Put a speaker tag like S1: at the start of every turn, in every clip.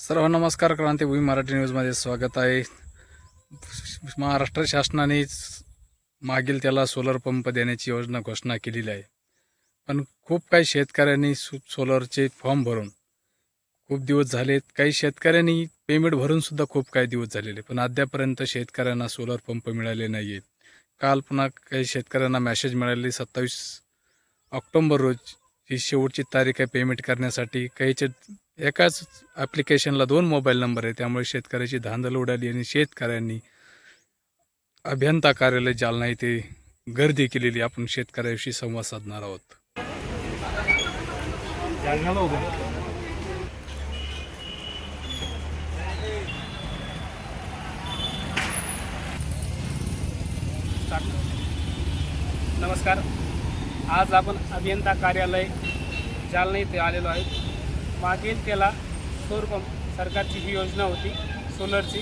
S1: सर्व नमस्कार क्रांतीभूमी मराठी न्यूजमध्ये स्वागत आहे. महाराष्ट्र शासनाने मागील त्याला सोलर पंप देण्याची योजना घोषणा केलेली आहे. पण खूप काही शेतकऱ्यांनी सो सोलरचे फॉर्म भरून खूप दिवस झालेत. काही शेतकऱ्यांनी पेमेंट भरूनसुद्धा खूप काही दिवस झालेले. पण अद्यापर्यंत शेतकऱ्यांना सोलर पंप मिळाले नाही आहेत काल पुन्हा काही शेतकऱ्यांना मॅसेज मिळाले सत्तावीस ऑक्टोंबर रोज ही शेवटची तारीख आहे पेमेंट करण्यासाठी. काहीचे एकाच ॲप्लिकेशनला दोन मोबाईल नंबर आहे त्यामुळे शेतकऱ्याची धांदल उडाली आणि शेतकऱ्यांनी अभियंता कार्यालय जालना येथे गर्दी केलेली आपण शेतकऱ्याविषयी संवाद साधणार आहोत.
S2: नमस्कार. आज आपण अभियंता कार्यालय जालना इथे आलेलो आहे मागील त्याला सौर पंप सरकारची ही योजना होती सोलरची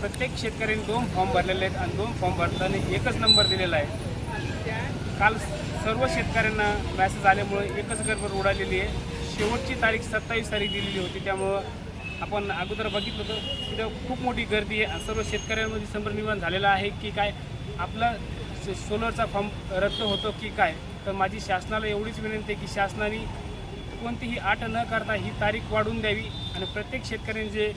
S2: प्रत्येक शेतकऱ्यांनी दोन फॉर्म भरलेले आहेत आणि दोन फॉर्म भरताना एकच नंबर दिलेला आहे. काल सर्व शेतकऱ्यांना मॅसेज आल्यामुळे एकच गडबड उडालेली आहे. शेवटची तारीख सत्तावीस तारीख दिलेली होती त्यामुळं आपण अगोदर बघितलं होतं. तिथं खूप मोठी गर्दी आहे आणि सर्व शेतकऱ्यांमध्ये संभ्रम निर्माण झालेला आहे की काय आपला सोलरचा फॉर्म रद्द होतो की काय? तर माझी शासनाला एवढीच विनंती आहे की शासनाने कोणतीही आट न करता ही तारीख वाढवून द्यावी आणि प्रत्येक शेतकऱ्यांनी जे